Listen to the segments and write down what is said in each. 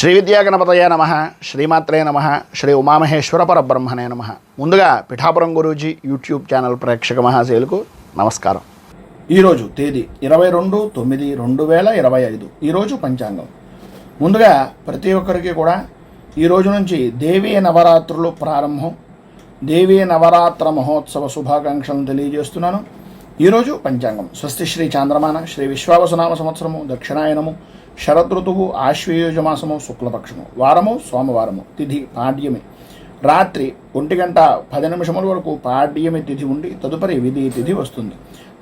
శ్రీ విద్యాగణపతయ నమ శ్రీమాత్రే నమ శ్రీ ఉమామహేశ్వర పరబ్రహ్మణే నమ. ముందుగా పిఠాపురం గురూజీ యూట్యూబ్ ఛానల్ ప్రేక్షక మహాశైలకు నమస్కారం. ఈరోజు తేదీ ఇరవై రెండు తొమ్మిది రెండు వేల ఇరవై ఐదు. ఈరోజు పంచాంగం. ముందుగా ప్రతి ఒక్కరికి కూడా ఈ రోజు నుంచి దేవీ నవరాత్రులు ప్రారంభం. దేవీ నవరాత్ర మహోత్సవ శుభాకాంక్షలను తెలియజేస్తున్నాను. ఈరోజు పంచాంగం. స్వస్తి శ్రీ చాంద్రమాన శ్రీ విశ్వావసునామ సంవత్సరము దక్షిణాయనము శరదృతువు ఆశ్వయుజమాసము శుక్లపక్షము. వారము సోమవారము. తిథి పాడ్యమి. రాత్రి ఒంటి గంట పది నిమిషముల వరకు పాడ్యమి తిథి ఉండి తదుపరి విధి తిథి వస్తుంది.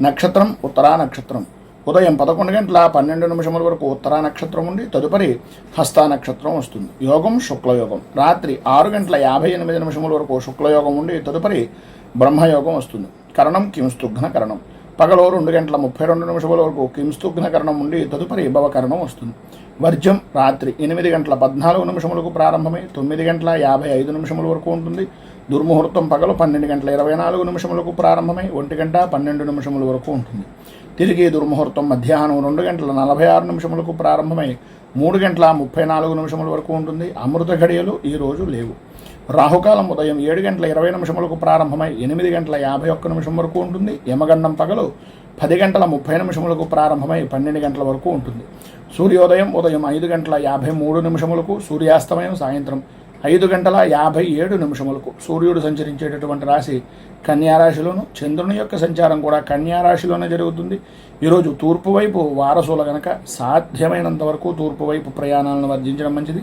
నక్షత్రం ఉత్తరా నక్షత్రం. ఉదయం పదకొండు గంటల పన్నెండు నిమిషముల వరకు ఉత్తరా నక్షత్రం ఉండి తదుపరి హస్తా నక్షత్రం వస్తుంది. యోగం శుక్లయోగం. రాత్రి ఆరు గంటల యాభై ఎనిమిది నిమిషముల వరకు శుక్లయోగం ఉండి తదుపరి బ్రహ్మయోగం వస్తుంది. కరణం కింస్తుఘ్న కరణం. పగలు రెండు గంటల ముప్పై రెండు నిమిషముల వరకు కింస్తుగ్నకరణం ఉండి తదుపరి భవకరణం వస్తుంది. వర్జం రాత్రి ఎనిమిది గంటల పద్నాలుగు నిమిషములకు ప్రారంభమై తొమ్మిది గంటల యాభై ఐదు నిమిషముల వరకు ఉంటుంది. దుర్ముహూర్తం పగలు పన్నెండు గంటల ఇరవై నాలుగు నిమిషములకు ప్రారంభమై ఒంటి గంట పన్నెండు నిమిషముల వరకు ఉంటుంది. తిరిగి దుర్ముహూర్తం మధ్యాహ్నం రెండు గంటల నలభై ఆరు నిమిషములకు ప్రారంభమై మూడు గంటల ముప్పై నాలుగు నిమిషముల వరకు ఉంటుంది. అమృత ఘడియలు ఈ రోజు లేవు. రాహుకాలం ఉదయం ఏడు గంటల ఇరవై నిమిషములకు ప్రారంభమై ఎనిమిది గంటల యాభై ఒక్క నిమిషం వరకు ఉంటుంది. యమగండం పగలు పది గంటల ముప్పై నిమిషములకు ప్రారంభమై పన్నెండు గంటల వరకు ఉంటుంది. సూర్యోదయం ఉదయం ఐదు గంటల యాభై మూడు నిమిషములకు సూర్యాస్తమయం సాయంత్రం ఐదు గంటల యాభై ఏడు నిమిషములకు. సూర్యుడు సంచరించేటటువంటి రాశి కన్యారాశిలోను చంద్రుని యొక్క సంచారం కూడా కన్యారాశిలోనే జరుగుతుంది. ఈరోజు తూర్పు వైపు వారసుల గనక సాధ్యమైనంత వరకు తూర్పు వైపు ప్రయాణాలను వర్జించడం మంచిది.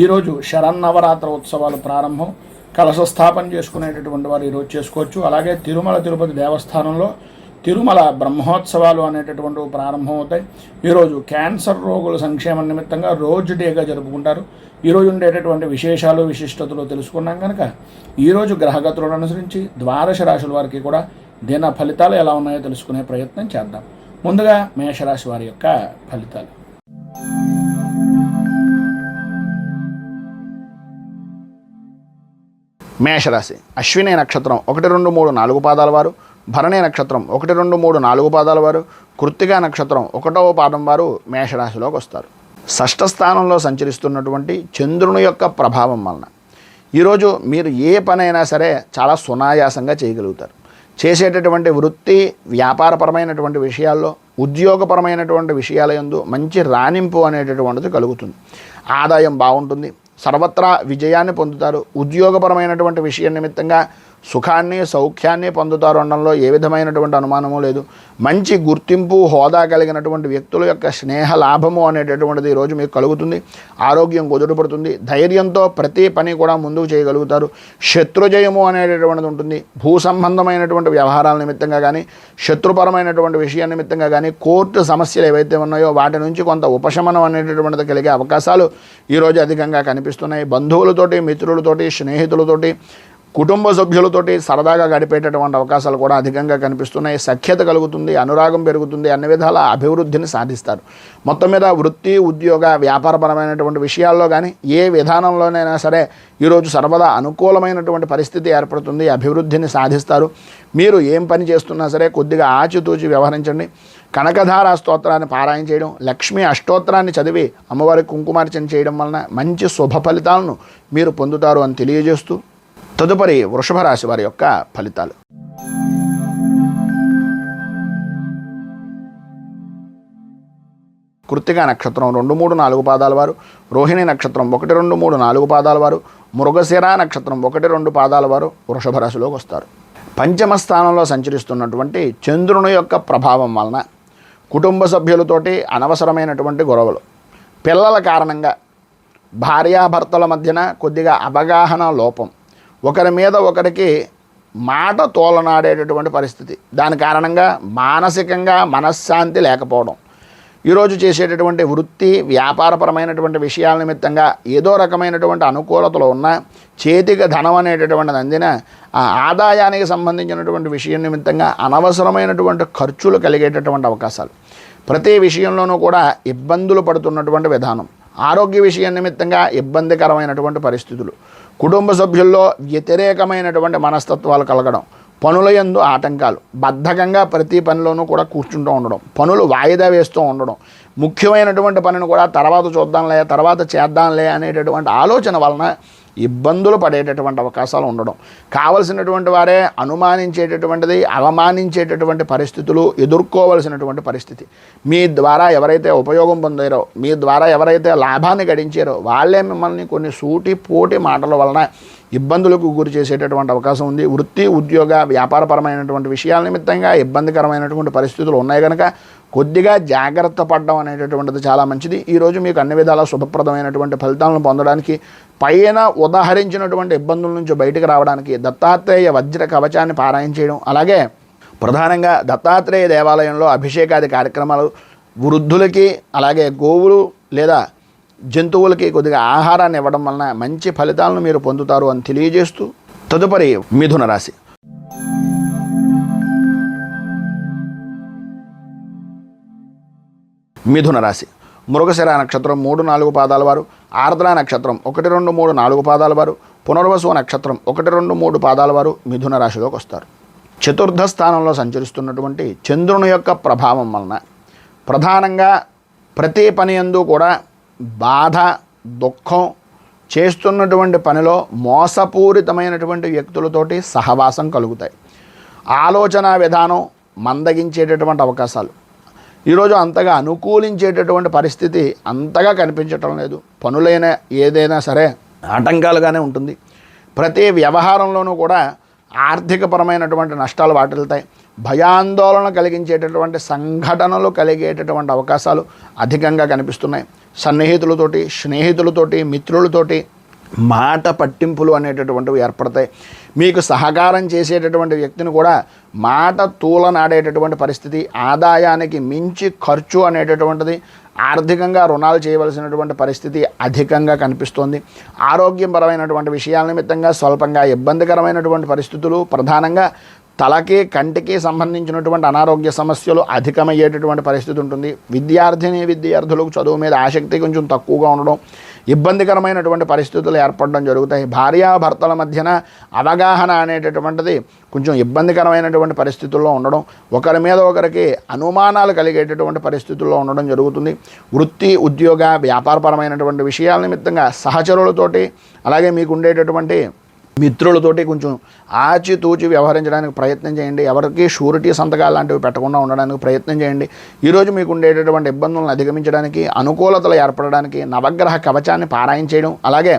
ఈరోజు శరన్నవరాత్ర ఉత్సవాలు ప్రారంభం. కలశ స్థాపన చేసుకునేటటువంటి వారు ఈరోజు చేసుకోవచ్చు. అలాగే తిరుమల తిరుపతి దేవస్థానంలో తిరుమల బ్రహ్మోత్సవాలు అనేటటువంటివి ప్రారంభమవుతాయి. ఈరోజు క్యాన్సర్ రోగుల సంక్షేమ నిమిత్తంగా రోజు డేగా జరుపుకుంటారు. ఈరోజు ఉండేటటువంటి విశేషాలు విశిష్టతలు తెలుసుకున్నాం కనుక ఈరోజు గ్రహగతులను అనుసరించి ద్వాదశ రాశుల వారికి కూడా దిన ఫలితాలు ఎలా ఉన్నాయో తెలుసుకునే ప్రయత్నం చేద్దాం. ముందుగా మేషరాశి వారి యొక్క ఫలితాలు. మేషరాశి. అశ్విని నక్షత్రం ఒకటి రెండు మూడు నాలుగు పాదాల వారు. భరణి నక్షత్రం ఒకటి రెండు మూడు నాలుగు పాదాల వారు. కృత్తిగా నక్షత్రం ఒకటవ పాదం వారు మేషరాశిలోకి వస్తారు. షష్ఠ స్థానంలో సంచరిస్తున్నటువంటి చంద్రుని యొక్క ప్రభావం వలన. ఈరోజు మీరు ఏ పనైనా సరే చాలా సునాయాసంగా చేయగలుగుతారు. చేసేటటువంటి వృత్తి వ్యాపారపరమైనటువంటి విషయాల్లో ఉద్యోగపరమైనటువంటి విషయాల యందు మంచి రాణింపు అనేటటువంటిది కలుగుతుంది. ఆదాయం బాగుంటుంది సర్వత్రా విజయాన్ని పొందుతారు. ఉద్యోగపరమైనటువంటి విషయం నిమిత్తంగా సుఖాన్ని సౌఖ్యాన్ని పొందుతారు అనడంలో ఏ విధమైనటువంటి అనుమానము లేదు. మంచి గుర్తింపు హోదా కలిగినటువంటి వ్యక్తుల యొక్క స్నేహ లాభము అనేటటువంటిది ఈరోజు మీకు కలుగుతుంది. ఆరోగ్యం కుదుటపడుతుంది. ధైర్యంతో ప్రతి పని కూడా ముందుకు చేయగలుగుతారు. శత్రుజయము అనేటటువంటిది ఉంటుంది. భూ సంబంధమైనటువంటి వ్యవహారాల నిమిత్తంగా కానీ శత్రుపరమైనటువంటి విషయం నిమిత్తంగా కానీ కోర్టు సమస్యలు ఏవైతే ఉన్నాయో వాటి నుంచి కొంత ఉపశమనం అనేటటువంటిది కలిగే అవకాశాలు ఈరోజు అధికంగా కనిపిస్తున్నాయి. బంధువులతోటి మిత్రులతోటి స్నేహితులతోటి కుటుంబ సభ్యులతోటి సరదాగా గడిపేటటువంటి అవకాశాలు కూడా అధికంగా కనిపిస్తున్నాయి. సఖ్యత కలుగుతుంది అనురాగం పెరుగుతుంది అన్ని విధాల అభివృద్ధిని సాధిస్తారు. మొత్తం మీద వృత్తి ఉద్యోగ వ్యాపారపరమైనటువంటి విషయాల్లో కానీ ఏ విధానంలోనైనా సరే ఈరోజు సర్వదా అనుకూలమైనటువంటి పరిస్థితి ఏర్పడుతుంది అభివృద్ధిని సాధిస్తారు. మీరు ఏం పని చేస్తున్నా సరే కొద్దిగా ఆచితూచి వ్యవహరించండి. కనకధార స్తోత్రాన్ని పారాయణ చేయడం లక్ష్మీ అష్టోత్తరాన్ని చదివి అమ్మవారి కుంకుమార్చన చేయడం వలన మంచి శుభ ఫలితాలను మీరు పొందుతారు అని తెలియజేస్తూ తదుపరి వృషభ రాశి వారి యొక్క ఫలితాలు. కృత్తిక నక్షత్రం రెండు మూడు నాలుగు పాదాల వారు రోహిణి నక్షత్రం ఒకటి రెండు మూడు నాలుగు పాదాల వారు మృగశిర నక్షత్రం ఒకటి రెండు పాదాల వారు వృషభ రాశిలోకి వస్తారు. పంచమ స్థానంలో సంచరిస్తున్నటువంటి చంద్రుని యొక్క ప్రభావం వలన కుటుంబ సభ్యులతోటి అనవసరమైనటువంటి గొడవలు. పిల్లల కారణంగా భార్యాభర్తల మధ్యన కొద్దిగా అవగాహన లోపం. ఒకరి మీద ఒకరికి మాట తోలనాడేటటువంటి పరిస్థితి. దాని కారణంగా మానసికంగా మనశ్శాంతి లేకపోవడం. ఈరోజు చేసేటటువంటి వృత్తి వ్యాపారపరమైనటువంటి విషయాల నిమిత్తంగా ఏదో రకమైనటువంటి అనుకూలతలు ఉన్నా చేతికి ధనం అనేటటువంటిది అందిన ఆ ఆదాయానికి సంబంధించినటువంటి విషయం నిమిత్తంగా అనవసరమైనటువంటి ఖర్చులు కలిగేటటువంటి అవకాశాలు. ప్రతి విషయంలోనూ కూడా ఇబ్బందులు పడుతున్నటువంటి విధానం. ఆరోగ్య విషయం నిమిత్తంగా ఇబ్బందికరమైనటువంటి పరిస్థితులు. కుటుంబ సభ్యుల్లో వ్యతిరేకమైనటువంటి మనస్తత్వాలు కలగడం పనుల యందు ఆటంకాలు బద్ధకంగా ప్రతి పనిలోనూ కూడా కూర్చుంటూ ఉండడం పనులు వాయిదా వేస్తూ ఉండడం ముఖ్యమైనటువంటి పనిని కూడా తర్వాత చూద్దాంలే తర్వాత చేద్దాంలే అనేటటువంటి ఆలోచన వలన ఇబ్బందులు పడేటటువంటి అవకాశాలు ఉండడం. కావలసినటువంటి వారే అనుమానించేటటువంటిది అవమానించేటటువంటి పరిస్థితులు ఎదుర్కోవలసినటువంటి పరిస్థితి. మీ ద్వారా ఎవరైతే ఉపయోగం పొందారో మీ ద్వారా ఎవరైతే లాభాన్ని గడించారో వాళ్ళే మిమ్మల్ని కొన్ని సూటి పోటీ మాటల వలన ఇబ్బందులకు గురి చేసేటటువంటి అవకాశం ఉంది. వృత్తి ఉద్యోగ వ్యాపారపరమైనటువంటి విషయాల నిమిత్తంగా ఇబ్బందికరమైనటువంటి పరిస్థితులు ఉన్నాయి కనుక కొద్దిగా జాగ్రత్త పడడం అనేటటువంటిది చాలా మంచిది. ఈరోజు మీకు అన్ని విధాల శుభప్రదమైనటువంటి ఫలితాలను పొందడానికి పైన ఉదాహరించినటువంటి ఇబ్బందుల నుంచి బయటకు రావడానికి దత్తాత్రేయ వజ్ర కవచాన్ని పారాయణ చేయడం అలాగే ప్రధానంగా దత్తాత్రేయ దేవాలయంలో అభిషేకాది కార్యక్రమాలు వృద్ధులకి అలాగే గోవులు లేదా జంతువులకి కొద్దిగా ఆహారాన్ని ఇవ్వడం వలన మంచి ఫలితాలను మీరు పొందుతారు అని తెలియజేస్తూ తదుపరి మిథున రాశి. మిథున రాశి. మృగశిర నక్షత్రం మూడు నాలుగు పాదాల వారు ఆర్ద్ర నక్షత్రం ఒకటి రెండు మూడు నాలుగు పాదాల వారు పునర్వసు నక్షత్రం ఒకటి రెండు మూడు పాదాల వారు మిథున రాశిలోకి వస్తారు. చతుర్థ స్థానంలో సంచరిస్తున్నటువంటి చంద్రుని యొక్క ప్రభావం వలన ప్రధానంగా ప్రతి పని ఎందు కూడా బాధ దుఃఖం చేస్తున్నటువంటి పనిలో మోసపూరితమైనటువంటి వ్యక్తులతోటి సహవాసం కలుగుతాయి. ఆలోచన విధానం మందగించేటటువంటి అవకాశాలు. ఈరోజు అంతగా అనుకూలించేటటువంటి పరిస్థితి అంతగా కనిపించటం లేదు. పనులైన ఏదైనా సరే ఆటంకాలుగానే ఉంటుంది. ప్రతి వ్యవహారంలోనూ కూడా ఆర్థికపరమైనటువంటి నష్టాలు వాటిల్తాయి భయాందోళన కలిగించేటటువంటి సంఘటనలు కలిగేటటువంటి అవకాశాలు అధికంగా కనిపిస్తున్నాయి. సన్నిహితులతోటి స్నేహితులతోటి మిత్రులతోటి మాట పట్టింపులు అనేటటువంటివి ఏర్పడతాయి. మీకు సహకారం చేసేటటువంటి వ్యక్తిని కూడా మాట తూలనాడేటటువంటి పరిస్థితి ఆదాయానికి మించి ఖర్చు అనేటటువంటిది ఆర్థికంగా రుణాలు చేయవలసినటువంటి పరిస్థితి అధికంగా కనిపిస్తోంది. ఆరోగ్యపరమైనటువంటి విషయాల నిమిత్తంగా స్వల్పంగా ఇబ్బందికరమైనటువంటి పరిస్థితులు ప్రధానంగా తలకి కంటికి సంబంధించినటువంటి అనారోగ్య సమస్యలు అధికమయ్యేటటువంటి పరిస్థితి ఉంటుంది. విద్యార్థిని విద్యార్థులకు చదువు మీద ఆసక్తి కొంచెం తక్కువగా ఉండడం ఇబ్బందికరమైనటువంటి పరిస్థితులు ఏర్పడడం జరుగుతాయి. భార్యాభర్తల మధ్యన అవగాహన అనేటటువంటిది కొంచెం ఇబ్బందికరమైనటువంటి పరిస్థితుల్లో ఉండడం ఒకరి మీద ఒకరికి అనుమానాలు కలిగేటటువంటి పరిస్థితుల్లో ఉండడం జరుగుతుంది. వృత్తి ఉద్యోగ వ్యాపారపరమైనటువంటి విషయాల నిమిత్తంగా సహచరులతోటి అలాగే మీకు ఉండేటటువంటి మిత్రులతోటి కొంచెం ఆచితూచి వ్యవహరించడానికి ప్రయత్నం చేయండి. ఎవరికి షూరిటీ సంతకాలు లాంటివి పెట్టకుండా ఉండడానికి ప్రయత్నం చేయండి. ఈరోజు మీకు ఉండేటటువంటి ఇబ్బందులను అధిగమించడానికి అనుకూలతలు ఏర్పడడానికి నవగ్రహ కవచాన్ని పారాయణ చేయడం అలాగే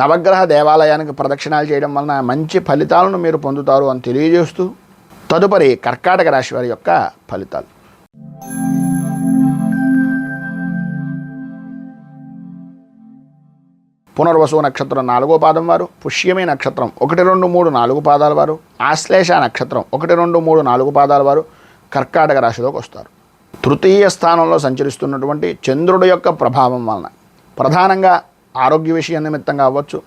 నవగ్రహ దేవాలయానికి ప్రదక్షిణాలు చేయడం వలన మంచి ఫలితాలను మీరు పొందుతారు అని తెలియజేస్తూ తదుపరి కర్కాటక రాశి వారి యొక్క ఫలితాలు. పునర్వసు నక్షత్రం నాలుగో పాదం వారు పుష్యమి నక్షత్రం ఒకటి రెండు మూడు నాలుగు పాదాల వారు ఆశ్లేష నక్షత్రం ఒకటి రెండు మూడు నాలుగు పాదాల వారు కర్కాటక రాశిలోకి వస్తారు. తృతీయ స్థానంలో సంచరిస్తున్నటువంటి చంద్రుడి యొక్క ప్రభావం వలన ప్రధానంగా ఆరోగ్య విషయం నిమిత్తంగా అవ్వచ్చు.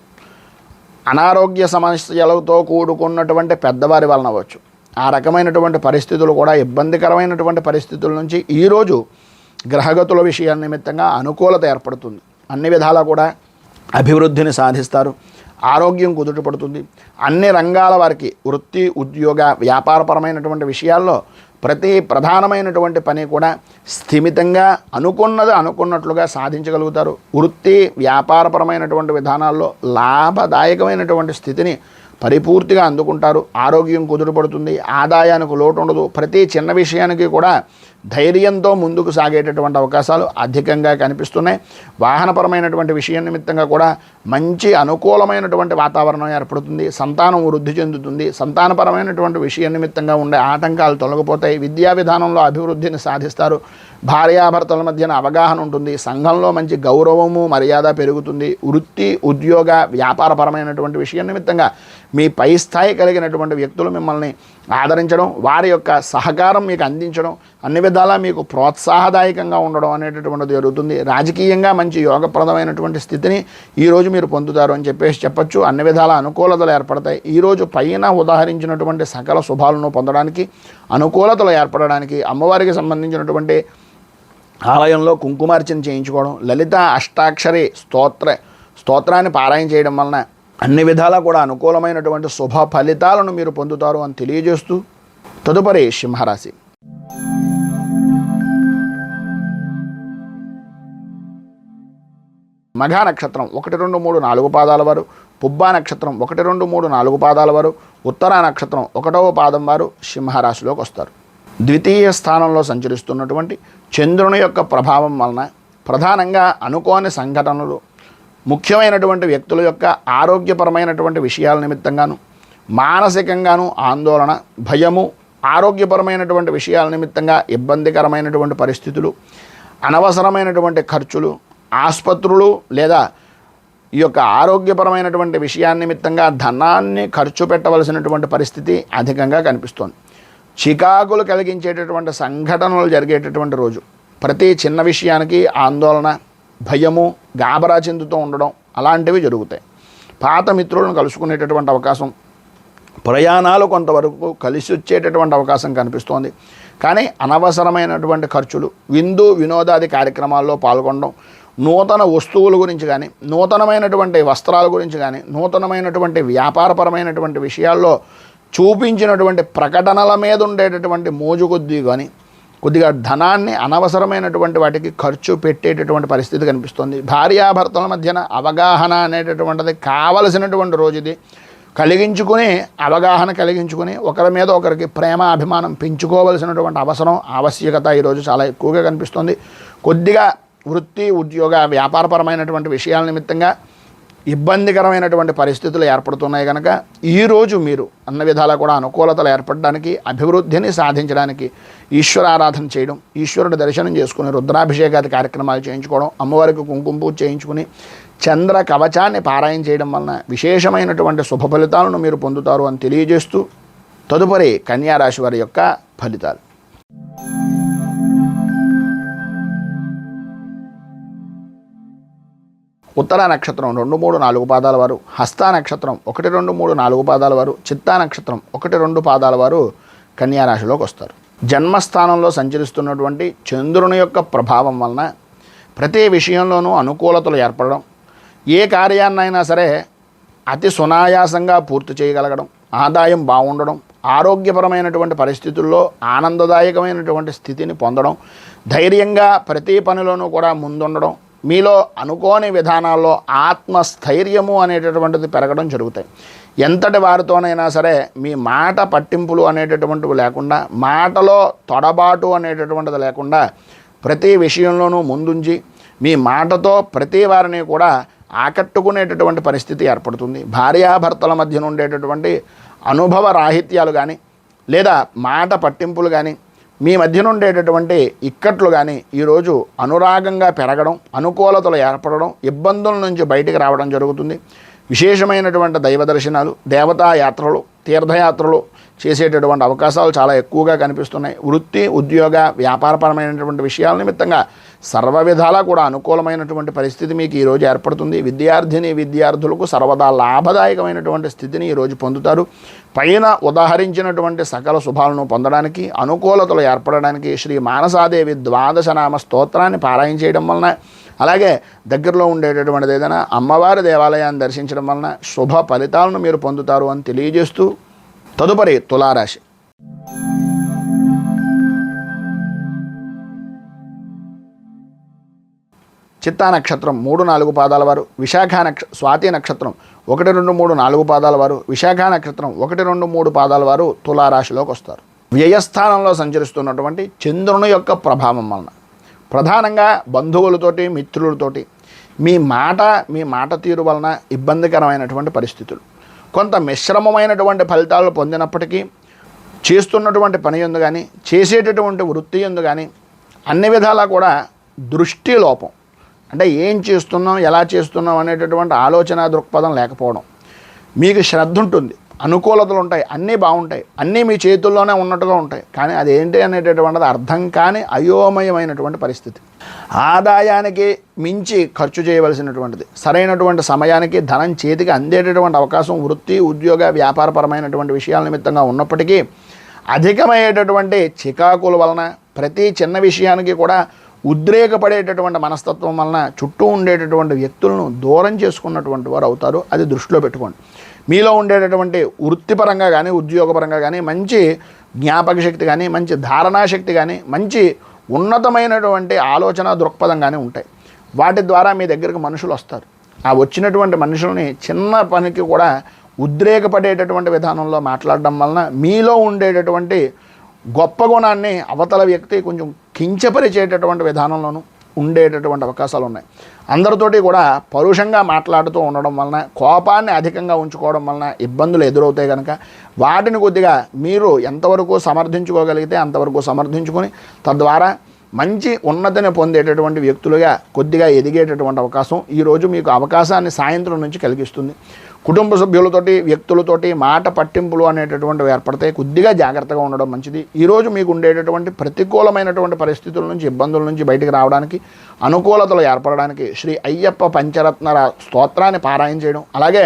అనారోగ్య సమస్యలతో కూడుకున్నటువంటి పెద్దవారి వలన అవ్వచ్చు. ఆ రకమైనటువంటి పరిస్థితులు కూడా ఇబ్బందికరమైనటువంటి పరిస్థితుల నుంచి ఈరోజు గ్రహగతుల విషయం నిమిత్తంగా అనుకూలత ఏర్పడుతుంది. అన్ని విధాలా కూడా అభివృద్ధిని సాధిస్తారు. ఆరోగ్యం కుదుటపడుతుంది అన్ని రంగాల వారికి వృత్తి ఉద్యోగ వ్యాపారపరమైనటువంటి విషయాల్లో ప్రతి ప్రధానమైనటువంటి పని కూడా స్థిమితంగా అనుకున్నది అనుకున్నట్లుగా సాధించగలుగుతారు. వృత్తి వ్యాపారపరమైనటువంటి విధానాల్లో లాభదాయకమైనటువంటి స్థితిని పరిపూర్తిగా అందుకుంటారు. ఆరోగ్యం కుదుటపడుతుంది ఆదాయానికి లోటు ఉండదు. ప్రతి చిన్న విషయానికి కూడా ధైర్యంతో ముందుకు సాగేటటువంటి అవకాశాలు అధికంగా కనిపిస్తున్నాయి. వాహనపరమైనటువంటి విషయం నిమిత్తంగా కూడా మంచి అనుకూలమైనటువంటి వాతావరణం ఏర్పడుతుంది. సంతానం వృద్ధి చెందుతుంది. సంతానపరమైనటువంటి విషయం నిమిత్తంగా ఉండే ఆటంకాలు తొలగిపోతాయి. విద్యా విధానంలో అభివృద్ధిని సాధిస్తారు. భార్యాభర్తల మధ్యన అవగాహన ఉంటుంది. సంఘంలో మంచి గౌరవము మర్యాద పెరుగుతుంది. వృత్తి ఉద్యోగ వ్యాపారపరమైనటువంటి విషయం నిమిత్తంగా మీ పై స్థాయి కలిగినటువంటి వ్యక్తులు మిమ్మల్ని ఆదరించడం వారి యొక్క సహకారం మీకు అందించడం అన్ని విధాలా మీకు ప్రోత్సాహదాయకంగా ఉండడం అనేటటువంటిది జరుగుతుంది. రాజకీయంగా మంచి యోగప్రదమైనటువంటి స్థితిని ఈరోజు మీరు పొందుతారు అని చెప్పేసి చెప్పొచ్చు. అన్ని విధాల అనుకూలతలు ఏర్పడతాయి. ఈరోజు పైన ఉదాహరించినటువంటి సకల శుభాలను పొందడానికి అనుకూలతలు ఏర్పడడానికి అమ్మవారికి సంబంధించినటువంటి ఆలయంలో కుంకుమార్చన చేయించుకోవడం లలిత అష్టాక్షరి స్తోత్ర స్తోత్రాన్ని పారాయణ చేయడం వలన అన్ని విధాలా కూడా అనుకూలమైనటువంటి శుభ ఫలితాలను మీరు పొందుతారు అని తెలియజేస్తూ తదుపరి సింహరాశి. మఘా నక్షత్రం ఒకటి రెండు మూడు నాలుగు పాదాల వారు పుబ్బా నక్షత్రం ఒకటి రెండు మూడు నాలుగు పాదాల వారు ఉత్తరా నక్షత్రం ఒకటవ పాదం వారు సింహరాశిలోకి వస్తారు. ద్వితీయ స్థానంలో సంచరిస్తున్నటువంటి చంద్రుని యొక్క ప్రభావం వలన ప్రధానంగా అనుకోని సంఘటనలు ముఖ్యమైనటువంటి వ్యక్తుల యొక్క ఆరోగ్యపరమైనటువంటి విషయాల నిమిత్తంగాను మానసికంగాను ఆందోళన భయము ఆరోగ్యపరమైనటువంటి విషయాల నిమిత్తంగా ఇబ్బందికరమైనటువంటి పరిస్థితులు అనవసరమైనటువంటి ఖర్చులు ఆసుపత్రులు లేదా ఈ యొక్క ఆరోగ్యపరమైనటువంటి విషయాన్ని నిమిత్తంగా ధనాన్ని ఖర్చు పెట్టవలసినటువంటి పరిస్థితి అధికంగా కనిపిస్తోంది. చికాకులు కలిగించేటటువంటి సంఘటనలు జరిగేటటువంటి రోజు. ప్రతి చిన్న విషయానికి ఆందోళన భయము గాబరా చెందుతూ ఉండడం అలాంటివి జరుగుతాయి. పాత మిత్రులను కలుసుకునేటటువంటి అవకాశం ప్రయాణాలు కొంతవరకు కలిసి వచ్చేటటువంటి అవకాశం కనిపిస్తోంది. కానీ అనవసరమైనటువంటి ఖర్చులు విందు వినోదాది కార్యక్రమాల్లో పాల్గొనడం నూతన వస్తువుల గురించి కానీ నూతనమైనటువంటి వస్త్రాల గురించి కానీ నూతనమైనటువంటి వ్యాపారపరమైనటువంటి విషయాల్లో చూపించినటువంటి ప్రకటనల మీద ఉండేటటువంటి మోజు కొద్దీ కానీ కొద్దిగా ధనాన్ని అనవసరమైనటువంటి వాటికి ఖర్చు పెట్టేటటువంటి పరిస్థితి కనిపిస్తుంది. భార్యాభర్తల మధ్యన అవగాహన అనేటటువంటిది కావలసినటువంటి రోజు ఇది కలిగించుకుని అవగాహన కలిగించుకుని ఒకరి మీద ఒకరికి ప్రేమ అభిమానం పెంచుకోవలసినటువంటి అవసరం ఆవశ్యకత ఈరోజు చాలా ఎక్కువగా కనిపిస్తుంది. కొద్దిగా వృత్తి ఉద్యోగ వ్యాపారపరమైనటువంటి విషయాల నిమిత్తంగా ఇబ్బందికరమైనటువంటి పరిస్థితులు ఏర్పడుతున్నాయి కనుక ఈరోజు మీరు అన్న విధాలా కూడా అనుకూలతలు ఏర్పడడానికి అభివృద్ధిని సాధించడానికి ఈశ్వర ఆరాధన చేయడం ఈశ్వరుడు దర్శనం చేసుకుని రుద్రాభిషేకాది కార్యక్రమాలు చేయించుకోవడం అమ్మవారికి కుంకుమ పూజ చేయించుకుని చంద్ర కవచాన్ని పారాయణ చేయడం వలన విశేషమైనటువంటి శుభ ఫలితాలను మీరు పొందుతారు అని తెలియజేస్తూ తదుపరి కన్యారాశి వారి యొక్క ఫలితాలు. ఉత్తర నక్షత్రం రెండు మూడు నాలుగు పాదాల వారు హస్త నక్షత్రం ఒకటి రెండు మూడు నాలుగు పాదాల వారు చిత్తా నక్షత్రం ఒకటి రెండు పాదాల వారు కన్యారాశిలోకి వస్తారు. జన్మస్థానంలో సంచరిస్తున్నటువంటి చంద్రుని యొక్క ప్రభావం వలన ప్రతి విషయంలోనూ అనుకూలతలు ఏర్పడడం ఏ కార్యాన్నైనా సరే అతి సునాయాసంగా పూర్తి చేయగలగడం ఆదాయం బాగుండడం ఆరోగ్యపరమైనటువంటి పరిస్థితుల్లో ఆనందదాయకమైనటువంటి స్థితిని పొందడం ధైర్యంగా ప్రతి పనిలోనూ కూడా ముందుండడం మీలో అనుకోని విధానాల్లో ఆత్మస్థైర్యము అనేటటువంటిది పెరగడం జరుగుతాయి. ఎంతటి వారితోనైనా సరే మీ మాట పట్టింపులు అనేటటువంటివి లేకుండా మాటలో తొడబాటు అనేటటువంటిది లేకుండా ప్రతి విషయంలోనూ ముందుంచి మీ మాటతో ప్రతి వారిని కూడా ఆకట్టుకునేటటువంటి పరిస్థితి ఏర్పడుతుంది. భార్యాభర్తల మధ్యన ఉండేటటువంటి అనుభవ రాహిత్యాలు కానీ లేదా మాట పట్టింపులు కానీ మీ మధ్యన ఉండేటటువంటి ఇక్కట్లు కానీ ఈరోజు అనురాగంగా పెరగడం అనుకూలతలు ఏర్పడడం ఇబ్బందుల నుంచి బయటికి రావడం జరుగుతుంది. విశేషమైనటువంటి దైవ దర్శనాలు దేవతా యాత్రలు తీర్థయాత్రలు చేసేటటువంటి అవకాశాలు చాలా ఎక్కువగా కనిపిస్తున్నాయి. వృత్తి ఉద్యోగ వ్యాపారపరమైనటువంటి విషయాల నిమిత్తంగా సర్వ విధాలా కూడా అనుకూలమైనటువంటి పరిస్థితి మీకు ఈరోజు ఏర్పడుతుంది. విద్యార్థిని విద్యార్థులకు సర్వదా లాభదాయకమైనటువంటి స్థితిని ఈరోజు పొందుతారు. పైన ఉదాహరించినటువంటి సకల శుభాలను పొందడానికి అనుకూలతలు ఏర్పడడానికి శ్రీ మానసాదేవి ద్వాదశనామ స్తోత్రాన్ని పారాయణ చేయడం వలన అలాగే దగ్గరలో ఉండేటటువంటిది ఏదైనా అమ్మవారి దేవాలయాన్ని దర్శించడం వలన శుభ ఫలితాలను మీరు పొందుతారు అని తెలియజేస్తూ తదుపరి తులారాశి. చిత్తా నక్షత్రం మూడు నాలుగు పాదాల వారు విశాఖ నక్ష స్వాతి నక్షత్రం ఒకటి రెండు మూడు నాలుగు పాదాల వారు విశాఖ నక్షత్రం ఒకటి రెండు మూడు పాదాల వారు తులారాశిలోకి వస్తారు. వ్యయస్థానంలో సంచరిస్తున్నటువంటి చంద్రుని యొక్క ప్రభావం వలన ప్రధానంగా బంధువులతోటి మిత్రులతోటి మీ మాట మీ మాట తీరు వలన ఇబ్బందికరమైనటువంటి పరిస్థితులు. కొంత మిశ్రమమైనటువంటి ఫలితాలు పొందినప్పటికీ చేస్తున్నటువంటి పని ఎందు కానీ చేసేటటువంటి వృత్తి ఎందు కానీ అన్ని విధాలా కూడా దృష్టి లోపం. అంటే ఏం చేస్తున్నాం ఎలా చేస్తున్నాం అనేటటువంటి ఆలోచన దృక్పథం లేకపోవడం. మీకు శ్రద్ధ ఉంటుంది అనుకూలతలు ఉంటాయి అన్నీ బాగుంటాయి అన్నీ మీ చేతుల్లోనే ఉన్నట్టుగా ఉంటాయి కానీ అది ఏంటి అనేటటువంటిది అర్థం కాని అయోమయమైనటువంటి పరిస్థితి. ఆదాయానికి మించి ఖర్చు చేయవలసినటువంటిది సరైనటువంటి సమయానికి ధనం చేతికి అందేటటువంటి అవకాశం వృత్తి ఉద్యోగ వ్యాపారపరమైనటువంటి విషయాల నిమిత్తంగా ఉన్నప్పటికీ అధికమయ్యేటటువంటి చికాకుల వలన ప్రతి చిన్న విషయానికి కూడా ఉద్రేకపడేటటువంటి మనస్తత్వం వలన చుట్టూ ఉండేటటువంటి వ్యక్తులను దూరం చేసుకున్నటువంటి వారు అవుతారు. అది దృష్టిలో పెట్టుకోండి. మీలో ఉండేటటువంటి వృత్తిపరంగా కానీ ఉద్యోగపరంగా కానీ మంచి జ్ఞాపక శక్తి కానీ మంచి ధారణాశక్తి కానీ మంచి ఉన్నతమైనటువంటి ఆలోచన దృక్పథం కానీ ఉంటాయి. వాటి ద్వారా మీ దగ్గరకు మనుషులు వస్తారు. ఆ వచ్చినటువంటి మనుషుల్ని చిన్న పనికి కూడా ఉద్రేకపడేటటువంటి విధానంలో మాట్లాడడం వలన మీలో ఉండేటటువంటి గొప్ప గుణాన్ని అవతల వ్యక్తి కొంచెం కించపరిచేటటువంటి విధానంలోనూ ఉండేటటువంటి అవకాశాలు ఉన్నాయి అందరితోటి కూడా పరుషంగా మాట్లాడుతూ ఉండడం వలన కోపాన్ని అధికంగా ఉంచుకోవడం వలన ఇబ్బందులు ఎదురవుతాయి కనుక వాటిని కొద్దిగా మీరు ఎంతవరకు సమర్థించుకోగలిగితే అంతవరకు సమర్థించుకొని తద్వారా మంచి ఉన్నతిని పొందేటటువంటి వ్యక్తులుగా కొద్దిగా ఎదిగేటటువంటి అవకాశం ఈరోజు మీకు అవకాశాన్ని సాయంత్రం నుంచి కలిగిస్తుంది. కుటుంబ సభ్యులతోటి వ్యక్తులతోటి మాట పట్టింపులు అనేటటువంటివి ఏర్పడతాయి. కొద్దిగా జాగ్రత్తగా ఉండడం మంచిది. ఈరోజు మీకు ఉండేటటువంటి ప్రతికూలమైనటువంటి పరిస్థితుల నుంచి ఇబ్బందుల నుంచి బయటకు రావడానికి అనుకూలతలు ఏర్పడడానికి శ్రీ అయ్యప్ప పంచరత్నర స్తోత్రాన్ని పారాయణ చేయడం అలాగే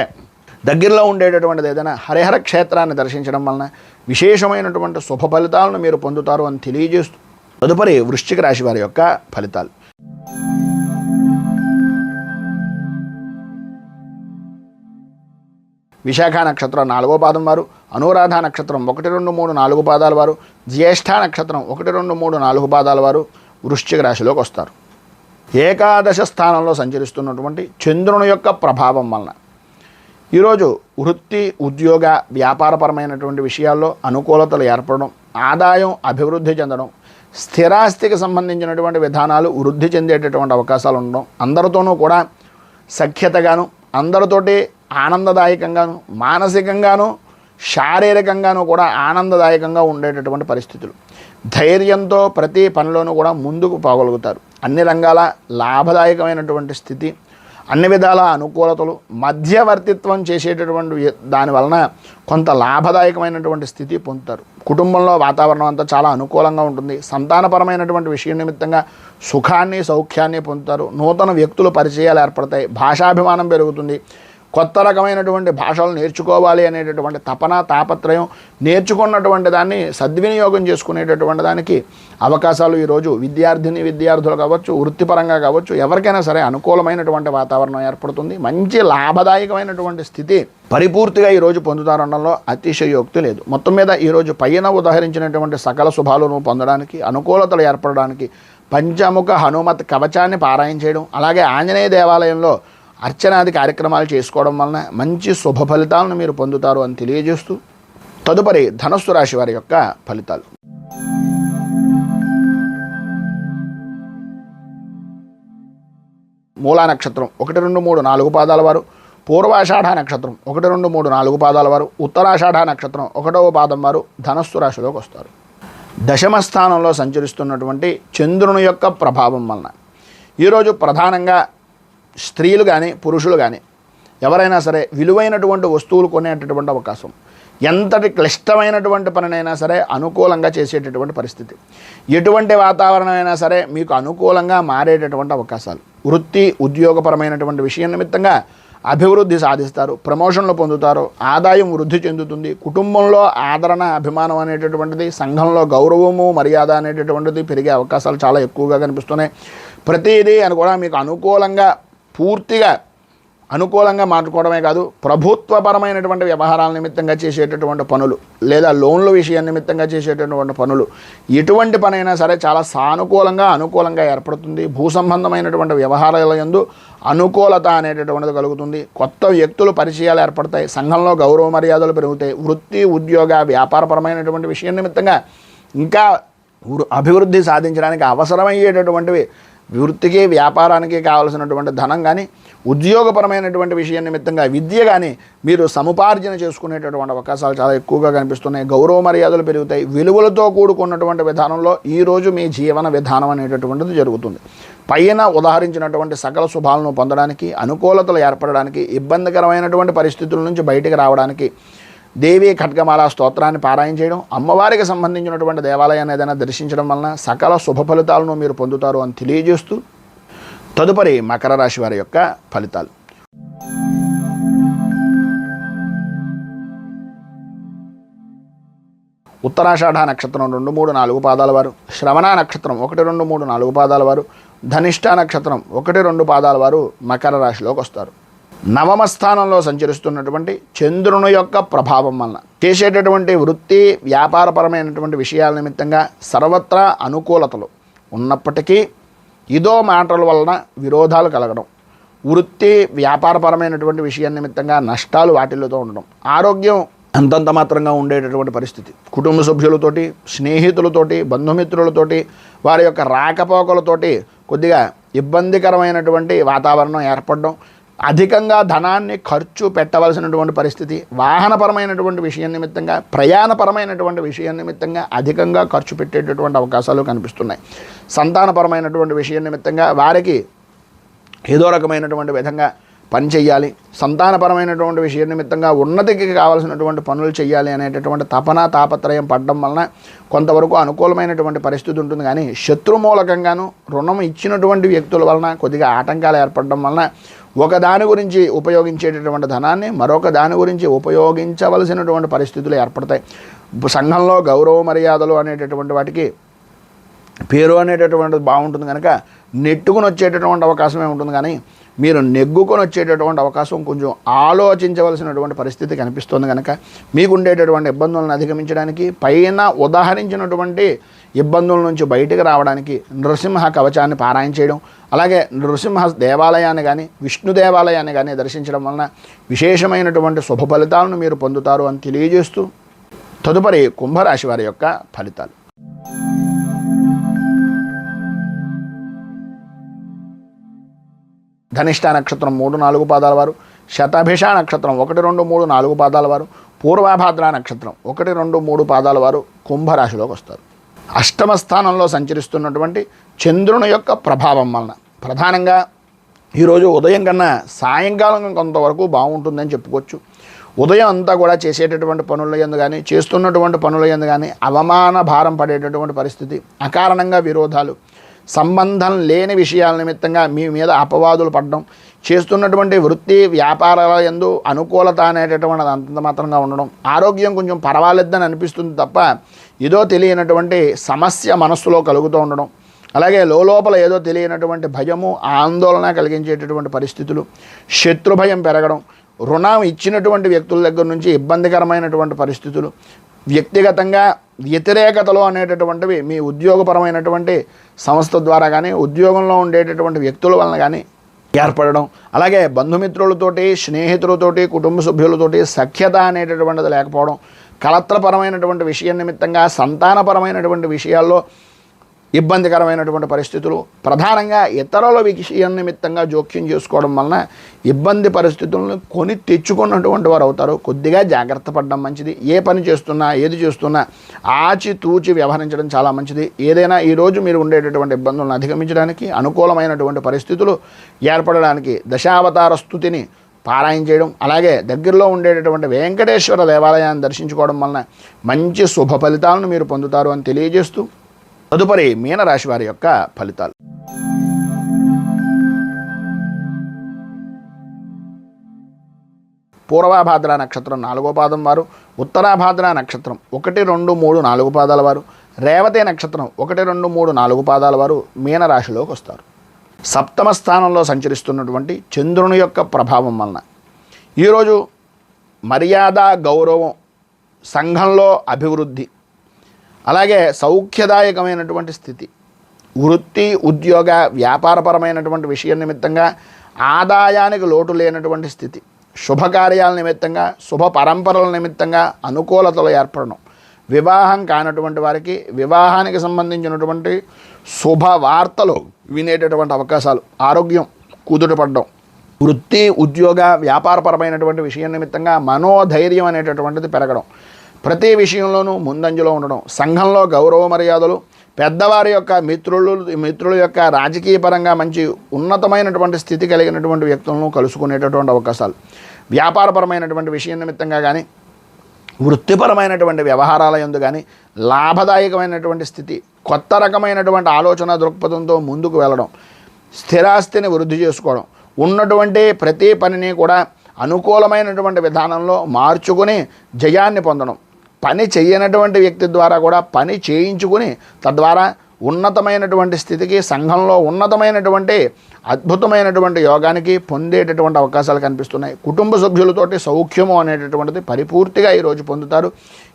దగ్గరలో ఉండేటటువంటిది ఏదైనా హరిహర క్షేత్రాన్ని దర్శించడం వలన విశేషమైనటువంటి శుభ ఫలితాలను మీరు పొందుతారు అని తెలియజేస్తూ తదుపరి వృశ్చిక రాశి వారి యొక్క ఫలితాలు. విశాఖ నక్షత్రం నాలుగో పాదం వారు అనురాధ నక్షత్రం ఒకటి రెండు మూడు నాలుగు పాదాల వారు జ్యేష్ఠ నక్షత్రం ఒకటి రెండు మూడు నాలుగు పాదాల వారు వృశ్చిక రాశిలోకి వస్తారు. ఏకాదశ స్థానంలో సంచరిస్తున్నటువంటి చంద్రుని యొక్క ప్రభావం వలన. ఈరోజు వృత్తి ఉద్యోగ వ్యాపారపరమైనటువంటి విషయాల్లో అనుకూలతలు ఏర్పడడం ఆదాయం అభివృద్ధి చెందడం స్థిరాస్తికి సంబంధించినటువంటి విధానాలు వృద్ధి చెందేటటువంటి అవకాశాలు ఉండడం అందరితోనూ కూడా సఖ్యతగాను అందరితోటి ఆనందదాయకంగాను మానసికంగాను శారీరకంగాను కూడా ఆనందదాయకంగా ఉండేటటువంటి పరిస్థితులు. ధైర్యంతో ప్రతి పనిలోనూ కూడా ముందుకు పోగలుగుతారు. అన్ని రంగాల లాభదాయకమైనటువంటి స్థితి అన్ని విధాల అనుకూలతలు మధ్యవర్తిత్వం చేసేటటువంటి దాని వలన కొంత లాభదాయకమైనటువంటి స్థితి పొందుతారు. కుటుంబంలో వాతావరణం అంతా చాలా అనుకూలంగా ఉంటుంది. సంతానపరమైనటువంటి విషయం నిమిత్తంగా సుఖాన్ని సౌఖ్యాన్ని పొందుతారు. నూతన వ్యక్తుల పరిచయాలు ఏర్పడతాయి. భాషాభిమానం పెరుగుతుంది. కొత్త రకమైనటువంటి భాషలు నేర్చుకోవాలి అనేటటువంటి తపన తాపత్రయం నేర్చుకున్నటువంటి దాన్ని సద్వినియోగం చేసుకునేటటువంటి దానికి అవకాశాలు ఈరోజు విద్యార్థిని విద్యార్థులు కావచ్చు వృత్తిపరంగా కావచ్చు ఎవరికైనా సరే అనుకూలమైనటువంటి వాతావరణం ఏర్పడుతుంది. మంచి లాభదాయకమైనటువంటి స్థితి పరిపూర్తిగా ఈరోజు పొందుతారనడంలో అతిశయోక్తి లేదు. మొత్తం మీద ఈరోజు పైన ఉదాహరించినటువంటి సకల శుభాలను పొందడానికి అనుకూలతలు ఏర్పడడానికి పంచముఖ హనుమత్ కవచాన్ని పారాయణ చేయడం అలాగే ఆంజనేయ దేవాలయంలో అర్చనాది కార్యక్రమాలు చేసుకోవడం వలన మంచి శుభ ఫలితాలను మీరు పొందుతారు అని తెలియజేస్తూ తదుపరి ధనస్సు రాశి వారి యొక్క ఫలితాలు. మూలా నక్షత్రం ఒకటి రెండు మూడు నాలుగు పాదాల వారు. పూర్వాషాఢ నక్షత్రం ఒకటి రెండు మూడు నాలుగు పాదాల వారు. ఉత్తరాషాఢ నక్షత్రం ఒకటవ పాదం వారు ధనస్సు రాశిలోకి వస్తారు. దశమ స్థానంలో సంచరిస్తున్నటువంటి చంద్రుని యొక్క ప్రభావం వలన. ఈరోజు ప్రధానంగా స్త్రీలు కానీ పురుషులు కానీ ఎవరైనా సరే విలువైనటువంటి వస్తువులు కొనేటటువంటి అవకాశం. ఎంతటి క్లిష్టమైనటువంటి పనినైనా సరే అనుకూలంగా చేసేటటువంటి పరిస్థితి. ఎటువంటి వాతావరణం అయినా సరే మీకు అనుకూలంగా మారేటటువంటి అవకాశాలు. వృత్తి ఉద్యోగపరమైనటువంటి విషయం నిమిత్తంగా అభివృద్ధి సాధిస్తారు ప్రమోషన్లు పొందుతారు ఆదాయం వృద్ధి చెందుతుంది కుటుంబంలో ఆదరణ అభిమానం అనేటటువంటిది సంఘంలో గౌరవము మర్యాద అనేటటువంటిది పెరిగే అవకాశాలు చాలా ఎక్కువగా కనిపిస్తున్నాయి. ప్రతిదీ అని కూడా మీకు అనుకూలంగా పూర్తిగా అనుకూలంగా మార్చుకోవడమే కాదు ప్రభుత్వపరమైనటువంటి వ్యవహారాల నిమిత్తంగా చేసేటటువంటి పనులు లేదా లోన్ల విషయం నిమిత్తంగా చేసేటటువంటి పనులు ఎటువంటి పనైనా సరే చాలా సానుకూలంగా అనుకూలంగా ఏర్పడుతుంది. భూ సంబంధమైనటువంటి వ్యవహారాల యందు అనుకూలత అనేటటువంటిది కలుగుతుంది. కొత్త వ్యక్తులు పరిచయాలు ఏర్పడతాయి. సంఘంలో గౌరవ మర్యాదలు పెరుగుతాయి. వృత్తి ఉద్యోగ వ్యాపారపరమైనటువంటి విషయం నిమిత్తంగా ఇంకా అభివృద్ధి సాధించడానికి అవసరమయ్యేటటువంటివి వృత్తికి వ్యాపారానికి కావలసినటువంటి ధనం కానీ ఉద్యోగపరమైనటువంటి విషయం నిమిత్తంగా విద్య కానీ మీరు సముపార్జన చేసుకునేటటువంటి అవకాశాలు చాలా ఎక్కువగా కనిపిస్తున్నాయి. గౌరవ మర్యాదలు పెరుగుతాయి. విలువలతో కూడుకున్నటువంటి విధానంలో ఈరోజు మీ జీవన విధానం అనేటటువంటిది జరుగుతుంది. పైన ఉదాహరించినటువంటి సకల శుభాలను పొందడానికి అనుకూలతలు ఏర్పడడానికి ఇబ్బందికరమైనటువంటి పరిస్థితుల నుంచి బయటికి రావడానికి దేవీ ఖడ్గమాల స్తోత్రాన్ని పారాయణ చేయడం అమ్మవారికి సంబంధించినటువంటి దేవాలయాన్ని ఏదైనా దర్శించడం వలన సకల శుభ ఫలితాలను మీరు పొందుతారు అని తెలియజేస్తూ తదుపరి మకర రాశి వారి యొక్క ఫలితాలు. ఉత్తరాషాఢ నక్షత్రం రెండు మూడు నాలుగు పాదాల వారు శ్రవణ నక్షత్రం ఒకటి రెండు మూడు నాలుగు పాదాల వారు ధనిష్ట నక్షత్రం ఒకటి రెండు పాదాల వారు మకర రాశిలోకి వస్తారు. నవమ స్థానంలో సంచరిస్తున్నటువంటి చంద్రుని యొక్క ప్రభావం వలన చేసేటటువంటి వృత్తి వ్యాపారపరమైనటువంటి విషయాల నిమిత్తంగా సర్వత్రా అనుకూలతలు ఉన్నప్పటికీ ఇదో మాటల వలన విరోధాలు కలగడం వృత్తి వ్యాపారపరమైనటువంటి విషయం నిమిత్తంగా నష్టాలు వాటిల్లుతూ ఉండడం ఆరోగ్యం అంతంత మాత్రంగా ఉండేటటువంటి పరిస్థితి. కుటుంబ సభ్యులతోటి స్నేహితులతోటి బంధుమిత్రులతోటి వారి యొక్క రాకపోకలతోటి కొద్దిగా ఇబ్బందికరమైనటువంటి వాతావరణం ఏర్పడడం అధికంగా ధనాన్ని ఖర్చు పెట్టవలసినటువంటి పరిస్థితి వాహనపరమైనటువంటి విషయం నిమిత్తంగా ప్రయాణపరమైనటువంటి విషయం నిమిత్తంగా అధికంగా ఖర్చు పెట్టేటటువంటి అవకాశాలు కనిపిస్తున్నాయి. సంతానపరమైనటువంటి విషయం నిమిత్తంగా వారికి ఏదో రకమైనటువంటి విధంగా పని చేయాలి సంతానపరమైనటువంటి విషయం నిమిత్తంగా ఉన్నతికి కావాల్సినటువంటి పనులు చేయాలి అనేటటువంటి తపన తాపత్రయం పడడం వలన కొంతవరకు అనుకూలమైనటువంటి పరిస్థితి ఉంటుంది. కానీ శత్రుమూలకంగాను రుణం ఇచ్చినటువంటి వ్యక్తుల వలన కొద్దిగా ఆటంకాలు ఏర్పడడం వలన ఒక దాని గురించి ఉపయోగించేటటువంటి ధనాన్ని మరొక దాని గురించి ఉపయోగించవలసినటువంటి పరిస్థితులు ఏర్పడతాయి. సంఘంలో గౌరవ మర్యాదలు అనేటటువంటి వాటికి పేరు అనేటటువంటిది బాగుంటుంది కనుక నెట్టుకుని వచ్చేటటువంటి అవకాశమే ఉంటుంది కానీ మీరు నెగ్గుకొని వచ్చేటటువంటి అవకాశం కొంచెం ఆలోచించవలసినటువంటి పరిస్థితి కనిపిస్తుంది కనుక మీకు ఉండేటటువంటి ఇబ్బందులను అధిగమించడానికి పైన ఉదాహరించినటువంటి ఇబ్బందుల నుంచి బయటకు రావడానికి నృసింహ కవచాన్ని పారాయణ చేయడం అలాగే నృసింహ దేవాలయాన్ని కానీ విష్ణు దేవాలయాన్ని కానీ దర్శించడం వలన విశేషమైనటువంటి శుభ ఫలితాలను మీరు పొందుతారు అని తెలియజేస్తూ తదుపరి కుంభరాశి వారి యొక్క ఫలితాలు. ధనిష్ట నక్షత్రం మూడు నాలుగు పాదాల వారు శతభిష నక్షత్రం ఒకటి రెండు మూడు నాలుగు పాదాల వారు పూర్వభాద్ర నక్షత్రం ఒకటి రెండు మూడు పాదాల వారు కుంభరాశిలోకి వస్తారు. అష్టమ స్థానంలో సంచరిస్తున్నటువంటి చంద్రుని యొక్క ప్రభావం వలన. ప్రధానంగా ఈరోజు ఉదయం కన్నా సాయంకాలం కొంతవరకు బాగుంటుందని చెప్పుకోవచ్చు. ఉదయం అంతా కూడా చేసేటటువంటి పనుల ఎందు కానీ చేస్తున్నటువంటి పనుల ఎందు కానీ అవమాన భారం పడేటటువంటి పరిస్థితి అకారణంగా విరోధాలు సంబంధం లేని విషయాల నిమిత్తంగా మీ మీద అపవాదులు పడడం చేస్తున్నటువంటి వృత్తి వ్యాపారాల ఎందు అనుకూలత అనేటటువంటిది అంత మాత్రంగా ఉండడం. ఆరోగ్యం కొంచెం పర్వాలేదని అనిపిస్తుంది తప్ప ఏదో తెలియనటువంటి సమస్య మనస్సులో కలుగుతూ ఉండడం. అలాగే లోపల ఏదో తెలియనటువంటి భయము ఆందోళన కలిగించేటటువంటి పరిస్థితులు శత్రు భయం పెరగడం రుణం ఇచ్చినటువంటి వ్యక్తుల దగ్గర నుంచి ఇబ్బందికరమైనటువంటి పరిస్థితులు వ్యక్తిగతంగా వ్యతిరేకతలు అనేటటువంటివి మీ ఉద్యోగపరమైనటువంటి సంస్థ ద్వారా కానీ ఉద్యోగంలో ఉండేటటువంటి వ్యక్తుల వలన కానీ ఏర్పడడం. అలాగే బంధుమిత్రులతోటి స్నేహితులతోటి కుటుంబ సభ్యులతోటి సఖ్యత అనేటటువంటిది లేకపోవడం కలత్రపరమైనటువంటి విషయం నిమిత్తంగా సంతానపరమైనటువంటి విషయాల్లో ఇబ్బందికరమైనటువంటి పరిస్థితులు. ప్రధానంగా ఇతరుల విషయం నిమిత్తంగా జోక్యం చేసుకోవడం వలన ఇబ్బంది పరిస్థితులను కొని తెచ్చుకున్నటువంటి వారు అవుతారు. కొద్దిగా జాగ్రత్త పడడం మంచిది. ఏ పని చేస్తున్నా ఏది చేస్తున్నా ఆచి తూచి వ్యవహరించడం చాలా మంచిది. ఏదైనా ఈరోజు మీరు ఉండేటటువంటి ఇబ్బందులను అధిగమించడానికి అనుకూలమైనటువంటి పరిస్థితులు ఏర్పడడానికి దశావతార స్థుతిని పారాయణ చేయడం అలాగే దగ్గరలో ఉండేటటువంటి వెంకటేశ్వర దేవాలయాన్ని దర్శించుకోవడం వలన మంచి శుభ ఫలితాలను మీరు పొందుతారు అని తెలియజేస్తూ తదుపరి మీనరాశి వారి యొక్క ఫలితాలు. పూర్వభాద్ర నక్షత్రం నాలుగో పాదం వారు ఉత్తరాభాద్ర నక్షత్రం ఒకటి రెండు మూడు నాలుగు పాదాల వారు రేవతి నక్షత్రం ఒకటి రెండు మూడు నాలుగు పాదాల వారు మీనరాశిలోకి వస్తారు. సప్తమ స్థానంలో సంచరిస్తున్నటువంటి చంద్రుని యొక్క ప్రభావం వలన ఈరోజు మర్యాద గౌరవం సంఘంలో అభివృద్ధి అలాగే సౌఖ్యదాయకమైనటువంటి స్థితి. వృత్తి ఉద్యోగ వ్యాపారపరమైనటువంటి విషయం నిమిత్తంగా ఆదాయానికి లోటు లేనటువంటి స్థితి. శుభకార్యాల నిమిత్తంగా శుభ పరంపరల నిమిత్తంగా అనుకూలతలు ఏర్పడడం. వివాహం కానటువంటి వారికి వివాహానికి సంబంధించినటువంటి శుభ వార్తలు వినేటటువంటి అవకాశాలు. ఆరోగ్యం కుదుటపడడం వృత్తి ఉద్యోగ వ్యాపారపరమైనటువంటి విషయం నిమిత్తంగా మనోధైర్యం అనేటటువంటిది పెరగడం. ప్రతి విషయంలోనూ ముందంజలో ఉండడం సంఘంలో గౌరవ మర్యాదలు పెద్దవారి యొక్క మిత్రులు మిత్రుల యొక్క రాజకీయ పరంగా మంచి ఉన్నతమైనటువంటి స్థితి కలిగినటువంటి వ్యక్తులను కలుసుకునేటటువంటి అవకాశాలు. వ్యాపారపరమైనటువంటి విషయం నిమిత్తంగా కానీ వృత్తిపరమైనటువంటి వ్యవహారాల ఎందు కానీ లాభదాయకమైనటువంటి స్థితి కొత్త రకమైనటువంటి ఆలోచన దృక్పథంతో ముందుకు వెళ్ళడం స్థిరాస్తిని వృద్ధి చేసుకోవడం ఉన్నటువంటి ప్రతి పనిని కూడా అనుకూలమైనటువంటి విధానంలో మార్చుకుని జయాన్ని పొందడం పని చేయనటువంటి వ్యక్తి ద్వారా కూడా పని చేయించుకుని తద్వారా ఉన్నతమైనటువంటి స్థితికి సంఘంలో ఉన్నతమైనటువంటి అద్భుతమైనటువంటి యోగానికి పొందేటటువంటి అవకాశాలు కనిపిస్తున్నాయి. కుటుంబ సభ్యులతోటి సౌఖ్యము అనేటటువంటిది పరిపూర్తిగా ఈరోజు పొందుతారు.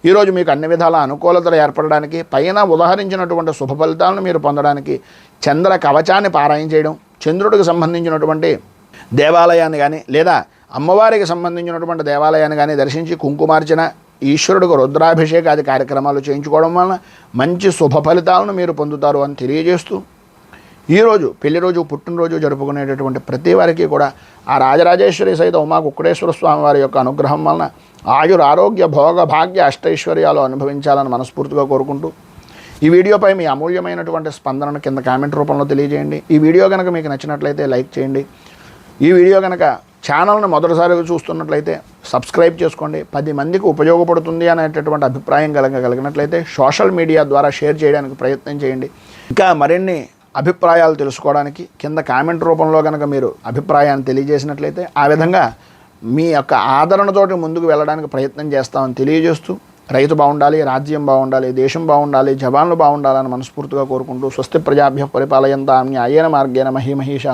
ఈరోజు మీకు అన్ని విధాల అనుకూలతలు ఏర్పడడానికి పైన ఉదాహరించినటువంటి శుభ ఫలితాలను మీరు పొందడానికి చంద్ర కవచాన్ని పారాయణ చేయడం చంద్రుడికి సంబంధించినటువంటి దేవాలయాన్ని కానీ లేదా అమ్మవారికి సంబంధించినటువంటి దేవాలయాన్ని కానీ దర్శించి కుంకుమార్చన ఈశ్వరుడికి రుద్రాభిషేకాది కార్యక్రమాలు చేయించుకోవడం వలన మంచి శుభ ఫలితాలను మీరు పొందుతారు అని తెలియజేస్తూ ఈరోజు పెళ్ళి రోజు పుట్టినరోజు జరుపుకునేటటువంటి ప్రతి వారికి కూడా ఆ రాజరాజేశ్వరి సైత ఉమా కుక్కడేశ్వర స్వామి వారి యొక్క అనుగ్రహం వలన ఆయుర ఆరోగ్య భోగ భాగ్య అష్టైశ్వర్యాలు అనుభవించాలని మనస్ఫూర్తిగా కోరుకుంటూ ఈ వీడియోపై మీ అమూల్యమైనటువంటి స్పందనను కింద కామెంట్ రూపంలో తెలియజేయండి. ఈ వీడియో కనుక మీకు నచ్చినట్లయితే లైక్ చేయండి. ఈ వీడియో కనుక ఛానల్ని మొదటిసారిగా చూస్తున్నట్లయితే సబ్స్క్రైబ్ చేసుకోండి. పది మందికి ఉపయోగపడుతుంది అనేటటువంటి అభిప్రాయం కలగ కలిగినట్లయితే సోషల్ మీడియా ద్వారా షేర్ చేయడానికి ప్రయత్నం చేయండి. ఇంకా మరిన్ని అభిప్రాయాలు తెలుసుకోవడానికి కింద కామెంట్ రూపంలో కనుక మీరు అభిప్రాయాన్ని తెలియజేసినట్లయితే ఆ విధంగా మీ యొక్క ఆదరణతోటి ముందుకు వెళ్ళడానికి ప్రయత్నం చేస్తామని తెలియజేస్తూ రైతు బాగుండాలి రాజ్యం బాగుండాలి దేశం బాగుండాలి జవాన్లు బాగుండాలని మనస్ఫూర్తిగా కోరుకుంటూ స్వస్తి ప్రజాభ్య పరిపాలయంతాం న్యాయేన మార్గేణ మహీమహీషా.